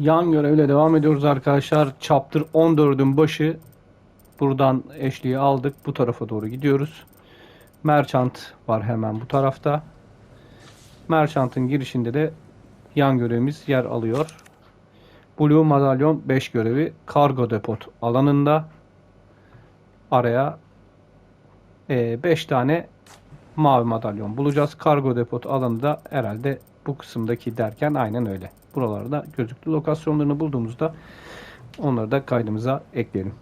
Yan görevle devam ediyoruz arkadaşlar. Chapter 14'ün başı. Buradan eşliği aldık. Bu tarafa doğru gidiyoruz. Merchant var hemen bu tarafta. Merchant'ın girişinde de yan görevimiz yer alıyor. Blue Madalyon 5 görevi kargo depot alanında araya 5 tane mavi madalyon bulacağız. Kargo depot alanında herhalde bu kısımdaki derken aynen öyle. Buralarda gözüktü. Lokasyonlarını bulduğumuzda onları da kaydımıza ekleyelim.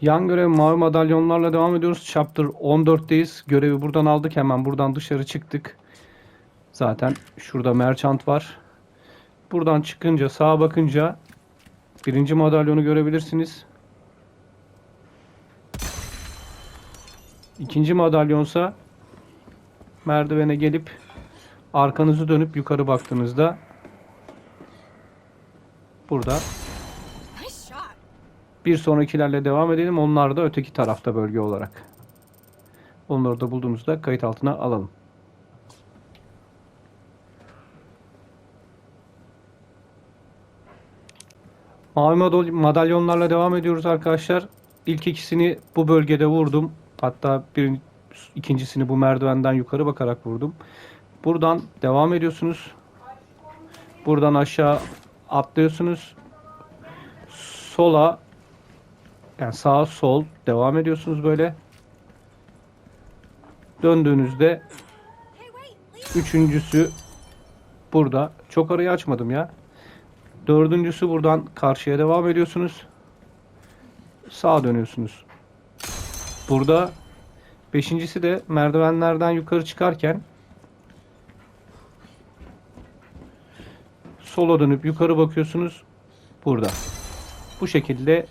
Yan görev mavi madalyonlarla devam ediyoruz. Chapter 14'teyiz. Görevi buradan aldık. Hemen buradan dışarı çıktık. Zaten şurada merchant var. Buradan çıkınca sağa bakınca birinci madalyonu görebilirsiniz. İkinci madalyonsa merdivene gelip arkanızı dönüp yukarı baktığınızda burada bir sonrakilerle devam edelim. Onlar da öteki tarafta bölge olarak. Onları da bulduğumuzda kayıt altına alalım. Mavi madal- madalyonlarla devam ediyoruz arkadaşlar. İlk ikisini bu bölgede vurdum. Hatta bir, ikincisini bu merdivenden yukarı bakarak vurdum. Buradan devam ediyorsunuz. Buradan aşağı atlıyorsunuz. Sola yani sağ sol devam ediyorsunuz böyle. Döndüğünüzde üçüncüsü burada. Çok arayı açmadım ya. Dördüncüsü buradan karşıya devam ediyorsunuz. Sağa dönüyorsunuz. Burada beşincisi de merdivenlerden yukarı çıkarken sola dönüp yukarı bakıyorsunuz. Burada. Bu şekilde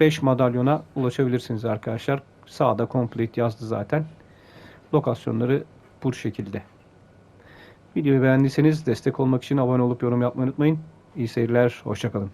5 madalyona ulaşabilirsiniz arkadaşlar. Sağda complete yazdı zaten. Lokasyonları bu şekilde. Videoyu beğendiyseniz destek olmak için abone olup yorum yapmayı unutmayın. İyi seyirler, hoşçakalın.